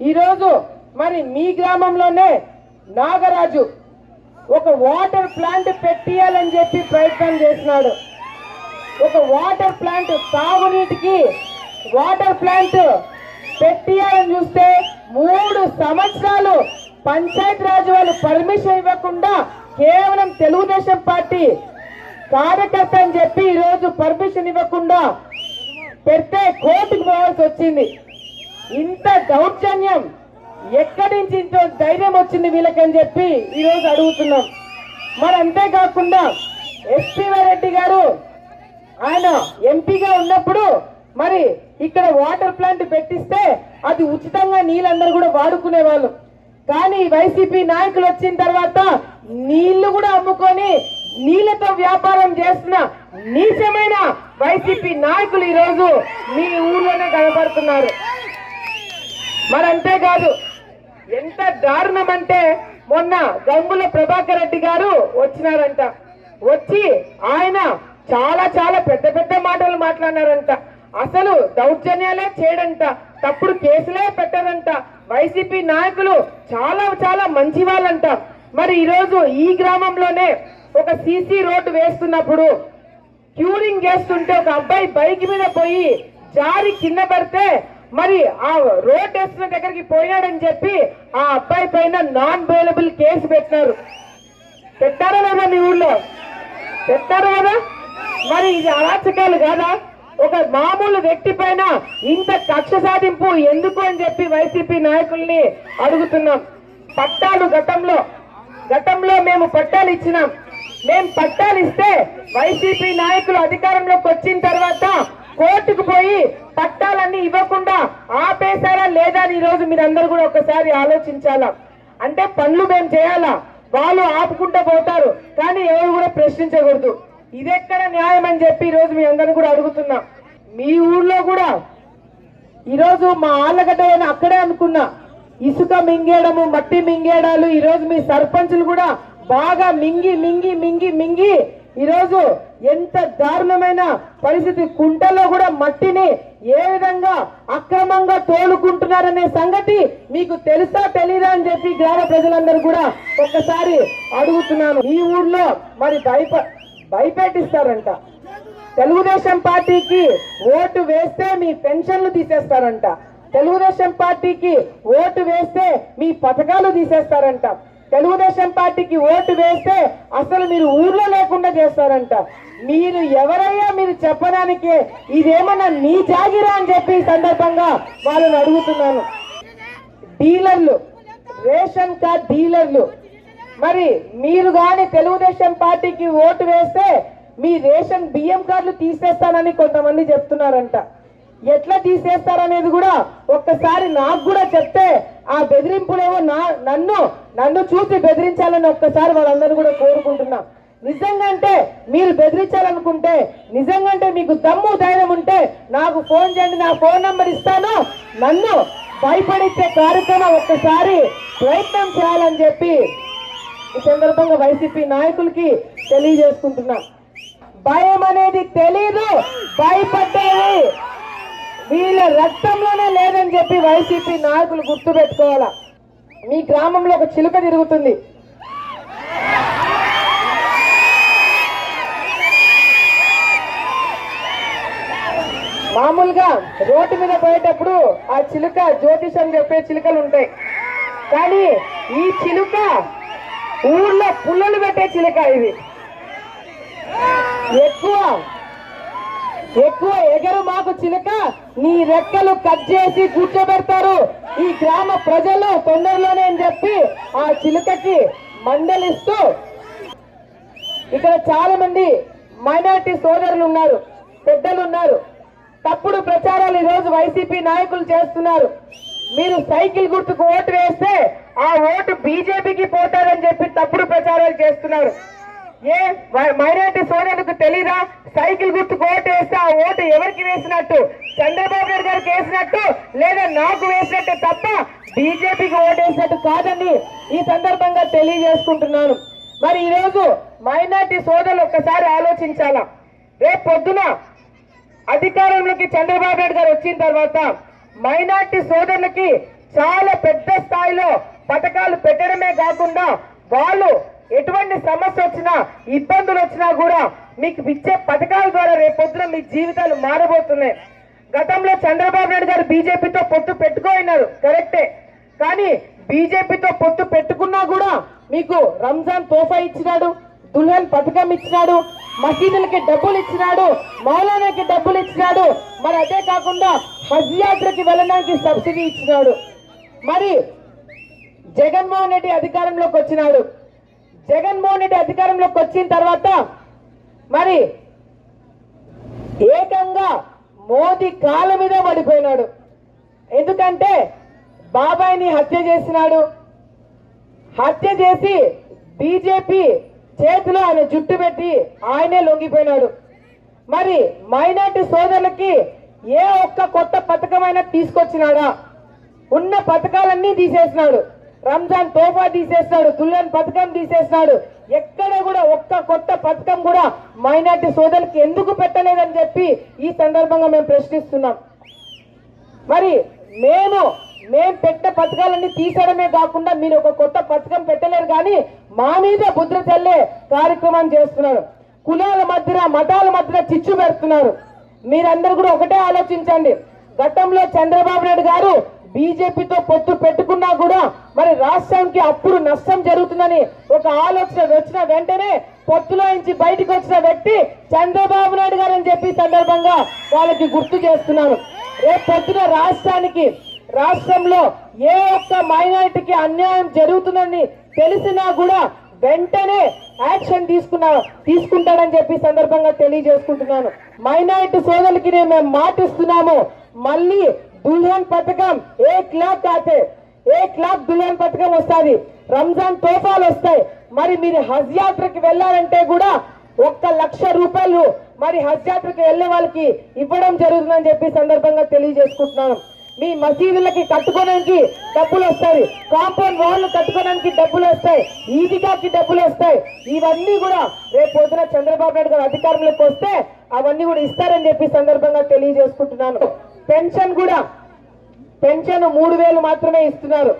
ఈరోజు మరి మీ గ్రామంలోనే నాగరాజు ఒక వాటర్ ప్లాంట్ పెట్టియాలని చెప్పి ప్రయత్నం చేసినాడు ఒక వాటర్ ప్లాంట్ తాగునీటికి వాటర్ ప్లాంట్ పెట్టియాలని చూస్తే మూడు సంవత్సరాలు పంచాయత్ రాజు వాళ్ళు పర్మిషన్ ఇవ్వకుండా కేవలం తెలుగుదేశం పార్టీ కార్యకర్త అని చెప్పి ఈరోజు పర్మిషన్ ఇవ్వకుండా పెడితే కోర్టుకు పోవాల్సి వచ్చింది. ఇంత దౌర్జన్యం ఎక్కడి నుంచి ఇంత ధైర్యం వచ్చింది వీళ్ళకని చెప్పి ఈరోజు అడుగుతున్నాం. మరి అంతేకాకుండా ఎస్పీ రెడ్డి గారు ఆయన ఎంపీగా ఉన్నప్పుడు మరి ఇక్కడ వాటర్ ప్లాంట్ పెట్టిస్తే అది ఉచితంగా నీళ్ళందరూ కూడా వాడుకునే వాళ్ళు. కానీ వైసీపీ నాయకులు వచ్చిన తర్వాత నీళ్ళు కూడా అమ్ముకొని నీళ్ళతో వ్యాపారం చేస్తున్న నీచమైన వైసీపీ నాయకులు ఈరోజు మీ ఊర్లోనే కనపడుతున్నారు. మరి అంతేకాదు ఎంత దారుణం అంటే మొన్న గంగుల ప్రభాకర్ రెడ్డి గారు వచ్చినారంట. వచ్చి ఆయన చాలా చాలా పెద్ద పెద్ద మాటలు మాట్లాడినారంట. అసలు దౌర్జన్యాలే చేయడంట. తప్పుడు కేసులే పెట్టరంట వైసీపీ నాయకులు చాలా చాలా మంచి వాళ్ళంట. మరి ఈరోజు ఈ గ్రామంలోనే ఒక సీసీ రోడ్డు వేస్తున్నప్పుడు క్యూరింగ్ చేస్తుంటే ఒక అబ్బాయి బైక్ మీద పోయి జారి కింద పడితే మరి ఆ రోడ్ వేస్తున్న దగ్గరికి పోయాడని చెప్పి ఆ అబ్బాయి పైన నాన్ బెయిలబుల్ కేసు పెట్టినారు. పెట్టారా లేదా మీ ఊళ్ళో? పెట్టారు కదా మరి ఇది అరాచకాలు కాదా? ఒక మామూలు వ్యక్తి పైన ఇంత కక్ష సాధింపు ఎందుకు అని చెప్పి వైసీపీ నాయకుల్ని అడుగుతున్నాం. పట్టాలు గతంలో గతంలో మేము పట్టాలు ఇచ్చినాం. మేము పట్టాలు ఇస్తే వైసీపీ నాయకులు అధికారంలోకి వచ్చిన తర్వాత కోర్టుకు పోయి పట్టాలన్నీ ఇవ్వకుండా ఆపేశారా లేదా అని ఈరోజు మీరందరూ కూడా ఒకసారి ఆలోచించాలా? అంటే పనులు మేము చేయాలా? వాళ్ళు ఆపుకుంటూ పోతారు కానీ ఎవరు కూడా ప్రశ్నించకూడదు. ఇదెక్కడ న్యాయం అని చెప్పి ఈరోజు మీ అందరిని కూడా అడుగుతున్నా. మీ ఊళ్ళో కూడా ఈరోజు మా ఆళ్ళగడ్డ అయినా అక్కడే అనుకున్నా. ఇసుక మింగేయడము మట్టి మింగేయడాలు ఈరోజు మీ సర్పంచులు కూడా బాగా మింగి మింగి మింగి మింగి ఈరోజు ఎంత దారుణమైన పరిస్థితి. కుంటలో కూడా మట్టిని ఏ విధంగా అక్రమంగా తోలుకుంటున్నారనే సంగతి మీకు తెలుసా తెలీదా అని చెప్పి గ్రామ ప్రజలందరూ కూడా ఒక్కసారి అడుగుతున్నాను. ఈ ఊళ్ళో మరి భయప భయపెట్టిస్తారంట. తెలుగుదేశం పార్టీకి ఓటు వేస్తే మీ పెన్షన్లు తీసేస్తారంట. తెలుగుదేశం పార్టీకి ఓటు వేస్తే మీ పథకాలు తీసేస్తారంట. తెలుగుదేశం పార్టీకి ఓటు వేస్తే అసలు మీరు ఊర్లో లేకుండా చేస్తారంట. మీరు ఎవరయ్యా మీరు చెప్పడానికి? ఇదేమన్నా మీ జాగిరా అని చెప్పి సందర్భంగా వాళ్ళని అడుగుతున్నాను. డీలర్లు రేషన్ కార్డ్ డీలర్లు మరి మీరు కానీ తెలుగుదేశం పార్టీకి ఓటు వేస్తే మీ రేషన్ బియ్యం కార్డులు తీసేస్తానని కొంతమంది చెప్తున్నారంట. ఎట్లా తీసేస్తారనేది కూడా ఒక్కసారి నాకు కూడా చెప్తే ఆ బెదిరింపులేమో నా నన్ను నన్ను చూసి బెదిరించాలని ఒక్కసారి వాళ్ళందరూ కూడా కోరుకుంటున్నా. నిజంగా అంటే మీరు బెదిరించాలనుకుంటే నిజంగా అంటే మీకు దమ్ము ధైర్యం ఉంటే నాకు ఫోన్ చేయండి నా ఫోన్ నంబర్ ఇస్తాను. నన్ను భయపడిచ్చే కార్యక్రమం ఒక్కసారి ప్రయత్నం చేయాలని చెప్పి ఈ సందర్భంగా వైసీపీ నాయకులకి తెలియజేసుకుంటున్నా. భయం అనేది తెలీదు భయపడ్డేది. వీళ్ళ రక్తంలోనే లేదని చెప్పి వైసీపీ నాయకులు గుర్తు పెట్టుకోవాలా మీ గ్రామంలో ఒక చిలుక తిరుగుతుంది. మామూలుగా రోడ్డు మీద పోయేటప్పుడు ఆ చిలుక జ్యోతిషం చెప్పే చిలుకలు ఉంటాయి. కానీ ఈ చిలుక ఊళ్ళో పుల్లలు పెట్టే చిలుక ఇది. ఎక్కువ ఎక్కువ ఎగరు మాకు చిలుక నీ రెక్కలు కట్ చేసి కూర్చోబెడతారు. ఈ గ్రామ ప్రజలు తొందరలోనే అని చెప్పి ఆ చిలుకకి మందలిస్తూ ఇక్కడ చాలా మంది మైనారిటీ సోదరులు ఉన్నారు పెద్దలు ఉన్నారు తప్పుడు ప్రచారాలు ఈరోజు వైసీపీ నాయకులు చేస్తున్నారు. మీరు సైకిల్ గుర్తుకు ఓటు వేస్తే ఆ ఓటు బీజేపీకి పోతారని చెప్పి తప్పుడు ప్రచారాలు చేస్తున్నారు. ఏ మైనార్టీ సోదరులకు తెలీదా? సైకిల్ గుర్తుకు ఓటు వేస్తే ఆ ఓటు ఎవరికి వేసినట్టు? చంద్రబాబు నాయుడు గారికి వేసినట్టు? లేదా నాకు వేసినట్టు తప్ప బీజేపీకి ఓటు వేసినట్టు కాదని ఈ సందర్భంగా తెలియజేసుకుంటున్నాను. మరి ఈరోజు మైనార్టీ సోదరులు ఒక్కసారి ఆలోచించాలా? రేపు పొద్దున అధికారంలోకి చంద్రబాబు నాయుడు గారు వచ్చిన తర్వాత మైనార్టీ సోదరులకి చాలా పెద్ద స్థాయిలో పథకాలు పెట్టడమే కాకుండా వాళ్ళు ఎటువంటి సమస్య వచ్చినా ఇబ్బందులు వచ్చినా కూడా మీకు ఇచ్చే పథకాల ద్వారా రేపొద్దున మీ జీవితాలు మారబోతున్నాయి. గతంలో చంద్రబాబు నాయుడు గారు బీజేపీతో పొత్తు పెట్టుకోయినారు కరెక్టే. కానీ బీజేపీతో పొత్తు పెట్టుకున్నా కూడా మీకు రంజాన్ తోఫా ఇచ్చినాడు దుల్హన్ పథకం ఇచ్చినాడు మసీదులకి డబ్బులు ఇచ్చినాడు మౌలానాకి డబ్బులు ఇచ్చినాడు మరి అదే కాకుండా హజ్ యాత్రకి వెళ్ళడానికి సబ్సిడీ ఇచ్చినాడు. మరి జగన్మోహన్ రెడ్డి అధికారంలోకి వచ్చినాడు. జగన్మోహన్ రెడ్డి అధికారంలోకి వచ్చిన తర్వాత మరి ఏకంగా మోదీ కాళ్ళ మీద పడిపోయినాడు. ఎందుకంటే బాబాయిని హత్య చేసినాడు. హత్య చేసి బీజేపీ చేతిలో ఆయన జుట్టు పెట్టి ఆయనే లొంగిపోయినాడు. మరి మైనార్టీ సోదరులకి ఏ ఒక్క కొత్త పథకమైనా తీసుకొచ్చినాడా? ఉన్న పథకాలన్నీ తీసేసినాడు. రంజాన్ తోఫా తీసేస్తాడు దుల్హన్ పథకం తీసేస్తాడు. ఎక్కడ కూడా ఒక్క కొత్త పథకం కూడా మైనార్టీ సోదరులకి ఎందుకు పెట్టలేదని చెప్పి ఈ సందర్భంగా మేము ప్రశ్నిస్తున్నాం. మరి మేము మేము పెట్టిన పథకాలన్నీ తీసేయడమే కాకుండా మీరు ఒక కొత్త పథకం పెట్టలేరు కానీ మా మీద బుద్ర చల్లే కార్యక్రమం చేస్తున్నారు. కులాల మధ్యన మతాల మధ్యన చిచ్చు పెడుతున్నారు. మీరందరూ కూడా ఒకటే ఆలోచించండి. గతంలో చంద్రబాబు నాయుడు గారు బీజేపీతో పొత్తు పెట్టుకున్నా కూడా మరి రాష్ట్రానికి అప్పుడు నష్టం జరుగుతుందని ఒక ఆలోచన వచ్చిన వెంటనే పొత్తులో నుంచి బయటకు వచ్చిన వ్యక్తి చంద్రబాబు నాయుడు గారు అని చెప్పి సందర్భంగా వాళ్ళకి గుర్తు చేస్తున్నాను. రేపు పొద్దున రాష్ట్రానికి రాష్ట్రంలో ఏ ఒక్క మైనారిటీకి అన్యాయం జరుగుతుందని తెలిసినా కూడా వెంటనే యాక్షన్ తీసుకున్నా తీసుకుంటాడని చెప్పి సందర్భంగా తెలియజేసుకుంటున్నాను. మైనారిటీ సోదరులకి మేము మాటిస్తున్నాము. మళ్ళీ దుల్హన్ పథకం ఏక్ లాక్ కాతే ఏక్ లాక్ దుల్హన్ పథకం వస్తుంది. రంజాన్ తోఫాలు వస్తాయి. మరి మీరు హజ్ యాత్రకి వెళ్ళాలంటే కూడా ఒక్క లక్ష రూపాయలు మరి హజ్ యాత్రకి వెళ్ళే వాళ్ళకి ఇవ్వడం జరుగుతుందని చెప్పి సందర్భంగా తెలియజేసుకుంటున్నాను. మీ మసీదులకి కట్టుకోవడానికి డబ్బులు వస్తాయి. కాంపౌండ్ వాళ్ళు కట్టుకోవడానికి డబ్బులు వస్తాయి. ఈదిగాకి డబ్బులు వస్తాయి. ఇవన్నీ కూడా రేపు పొద్దున చంద్రబాబు నాయుడు గారు అధికారంలోకి వస్తే అవన్నీ కూడా ఇస్తారని చెప్పి సందర్భంగా తెలియజేసుకుంటున్నాను. పెన్షన్ కూడా. పెన్షన్ మూడు వేలు మాత్రమే ఇస్తున్నారు.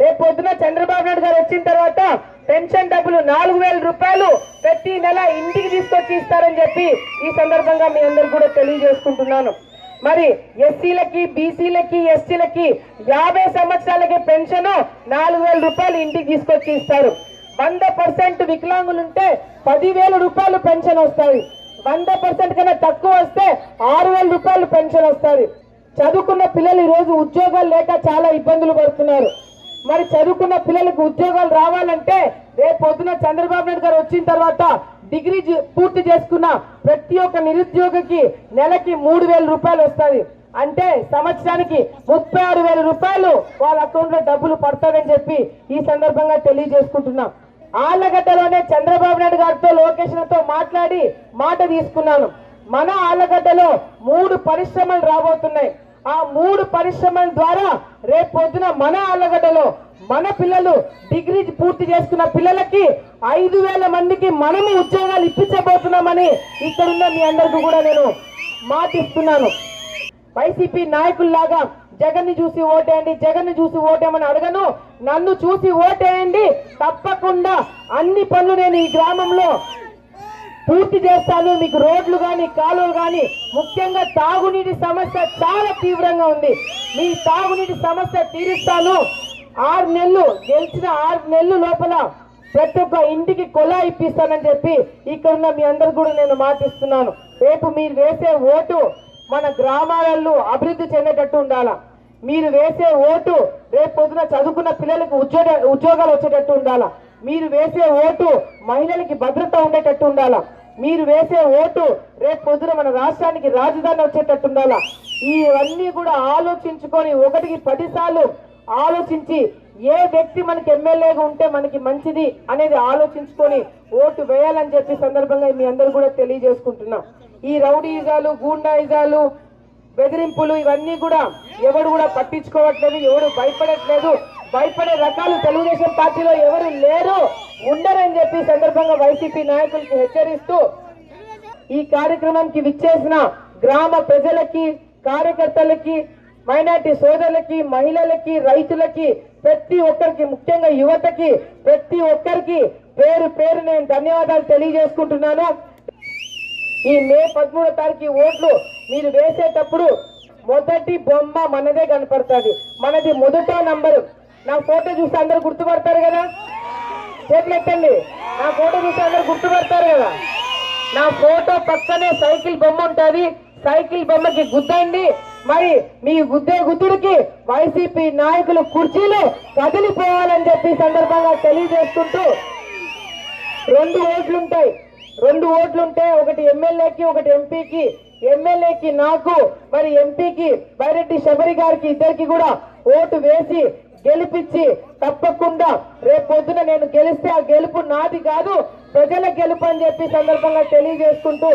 రేపు పొద్దున చంద్రబాబు నాయుడు గారు వచ్చిన తర్వాత పెన్షన్ డబ్బులు నాలుగు వేల రూపాయలు ప్రతి నెల ఇంటికి తీసుకొచ్చి ఇస్తారని చెప్పి ఈ సందర్భంగా మీ అందరు కూడా తెలియజేసుకుంటున్నాను. మరి ఎస్సీలకి బీసీలకి ఎస్టీలకి యాభై సంవత్సరాలకి పెన్షన్ నాలుగు వేల రూపాయలు ఇంటికి తీసుకొచ్చి ఇస్తారు. వంద పర్సెంట్ వికలాంగులు ఉంటే పదివేల రూపాయలు పెన్షన్ వస్తాయి. వంద పర్సెంట్ కన్నా తక్కువ వస్తే ఆరు వేల రూపాయలు పెన్షన్ వస్తుంది చదువుకున్న పిల్లలు ఈరోజు రోజు ఉద్యోగాలు లేక చాలా ఇబ్బందులు పడుతున్నారు. మరి చదువుకున్న పిల్లలకు ఉద్యోగాలు రావాలంటే రేపు పొద్దున చంద్రబాబు నాయుడు గారు వచ్చిన తర్వాత డిగ్రీ జీ- పూర్తి చేసుకున్న ప్రతి ఒక్క నిరుద్యోగికి నెలకి మూడు వేల రూపాయలు వస్తుంది అంటే సంవత్సరానికి ముప్పై ఆరు వేల రూపాయలు వాళ్ళ అకౌంట్లో డబ్బులు పడతారని చెప్పి ఈ సందర్భంగా తెలియజేసుకుంటున్నాం. ఆళ్ళగడ్డలోనే చంద్రబాబు నాయుడు గారితో లోకేష్లతో మాట్లాడి మాట తీసుకున్నాను. మన ఆళ్ళగడ్డలో మూడు పరిశ్రమలు రాబోతున్నాయి. ఆ మూడు పరిశ్రమల ద్వారా రేపు పొద్దున మన ఆళ్ళగడ్డలో మన పిల్లలు డిగ్రీ పూర్తి చేసుకున్న పిల్లలకి ఐదు వేల మందికి మనము ఉద్యోగాలు ఇప్పించబోతున్నామని ఇక్కడున్న మీ అందరికీ కూడా నేను మాటిస్తున్నాను. వైసీపీ నాయకుల్లాగా జగన్ చూసి ఓటేయండి జగన్ చూసి ఓటేయమని అడగను. నన్ను చూసి ఓటేయండి తప్పకుండా అన్ని పనులు నేను ఈ గ్రామంలో పూర్తి చేస్తాను. మీకు రోడ్లు కానీ కాలువలు కానీ ముఖ్యంగా తాగునీటి సమస్య చాలా తీవ్రంగా ఉంది. మీ తాగునీటి సమస్య తీరుస్తాను. ఆరు నెలలు గెలిచిన ఆరు నెలలు లోపల ప్రతి ఒక్క ఇంటికి కొలా ఇప్పిస్తానని చెప్పి ఇక్కడ ఉన్న మీ అందరు కూడా నేను మాటిస్తున్నాను. రేపు మీరు వేసే ఓటు మన గ్రామాలలో అభివృద్ధి చెందేటట్టు ఉండాలా? మీరు వేసే ఓటు రేపు పొద్దున చదువుకున్న పిల్లలకు ఉద్యోగ ఉద్యోగాలు వచ్చేటట్టు ఉండాలా? మీరు వేసే ఓటు మహిళలకి భద్రత ఉండేటట్టు ఉండాలా? మీరు వేసే ఓటు రేపు పొద్దున మన రాష్ట్రానికి రాజధాని వచ్చేటట్టు ఉండాలా ఇవన్నీ కూడా ఆలోచించుకొని ఒకటికి పదిసార్లు ఆలోచించి ఏ వ్యక్తి మనకి ఎమ్మెల్యేగా ఉంటే మనకి మంచిది అనేది ఆలోచించుకొని ఓటు వేయాలని చెప్పి సందర్భంగా మీ అందరూ కూడా తెలియజేసుకుంటున్నాం. ఈ రౌడీజాలు గూండాయిజాలు బెదిరింపులు ఇవన్నీ కూడా ఎవరు కూడా పట్టించుకోవట్లేదు ఎవరు భయపడట్లేదు. భయపడే రకాలు తెలుగుదేశం పార్టీలో ఎవరు లేరు. ఉండరని చెప్పి సందర్భంగా వైసీపీ నాయకులకి హెచ్చరిస్తూ ఈ కార్యక్రమానికి విచ్చేసిన గ్రామ ప్రజలకి కార్యకర్తలకి మైనార్టీ సోదరులకి మహిళలకి రైతులకి ప్రతి ఒక్కరికి ముఖ్యంగా యువతకి ప్రతి ఒక్కరికి పేరు పేరు నేను ధన్యవాదాలు తెలియజేసుకుంటున్నాను. ఈ మే పదమూడో తారీఖు ఓట్లు మీరు వేసేటప్పుడు మొదటి బొమ్మ మనదే కనపడుతుంది. మనది మొదట నంబరు. నా ఫోటో చూసి అందరు గుర్తుపడతారు కదా? చేతులెత్తండి నా ఫోటో చూసి అందరు గుర్తుపడతారు కదా. నా ఫోటో పక్కనే సైకిల్ బొమ్మ ఉంటుంది. సైకిల్ బొమ్మకి గుద్దండి. మరి మీ గుద్దే గుద్దుడికి వైసీపీ నాయకులు కుర్చీలు కదిలిపోవాలని చెప్పి సందర్భంగా తెలియజేసుకుంటూ రెండు ఓట్లుంటాయి రెండు ఓట్లుంటే ఒకటి ఎమ్మెల్యేకి ఒకటి ఎంపీకి. ఎమ్మెల్యేకి నాకు మరి ఎంపీకి బైరెడ్డి శబరి గారికి ఇద్దరికి కూడా ఓటు వేసి గెలిపించి తప్పకుండా రేపు పొద్దున నేను గెలిస్తే ఆ గెలుపు నాది కాదు ప్రజల గెలుపు అని చెప్పి సందర్భంగా తెలియజేసుకుంటూ